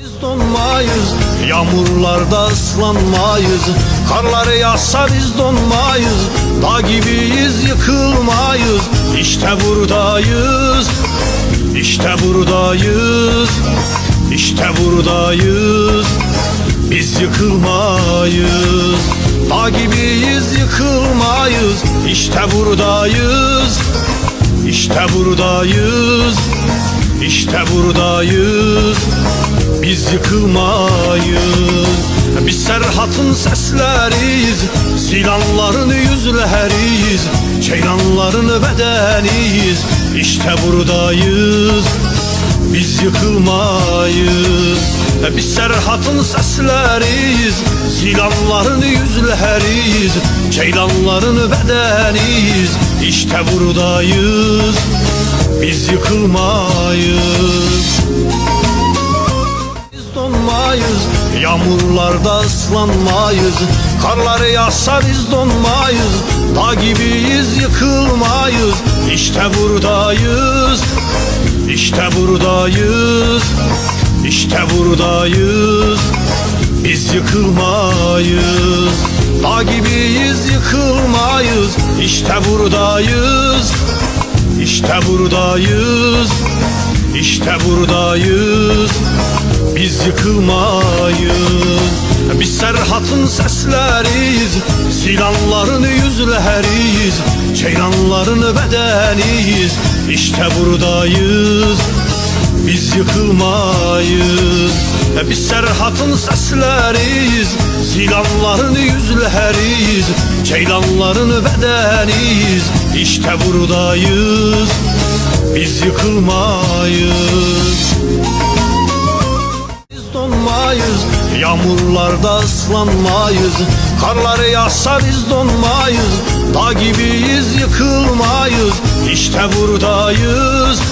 Biz donmayız, yağmurlarda ıslanmayız. Karlar yağsa biz donmayız Dağ gibiyiz yıkılmayız. İşte buradayız İşte buradayız. İşte buradayız Biz yıkılmayız. Dağ gibiyiz yıkılmayız. İşte buradayız İşte buradayız. İşte buradayız Biz yıkılmayız. Biz Serhat'ın sesleriyiz Zilanların yüzleriyiz Ceylanların bedeniyiz. İşte buradayız Biz yıkılmayız. Biz Serhat'ın sesleriyiz Zilanların yüzleriyiz Ceylanların bedeniyiz. İşte buradayız Biz yıkılmayız donmayız Yağmurlarda ıslanmayız. Karlar yağsa biz donmayız Dağ gibiyiz yıkılmayız. İşte buradayız İşte buradayız İşte buradayız. Biz yıkılmayız Dağ gibiyiz yıkılmayız. İşte buradayız İşte buradayız İşte buradayız Biz yıkılmayız. Biz Serhat'ın sesleriyiz. Zilanların yüzleriyiz. Ceylanların bedeniyiz. İşte buradayız. Biz yıkılmayız. Biz Serhat'ın sesleriyiz. Zilanların yüzleriyiz. Ceylanların bedeniyiz. İşte buradayız. Biz yıkılmayız donmayız Yağmurlarda ıslanmayız. Karlar yağsa biz donmayız Dağ gibiyiz yıkılmayız. İşte buradayız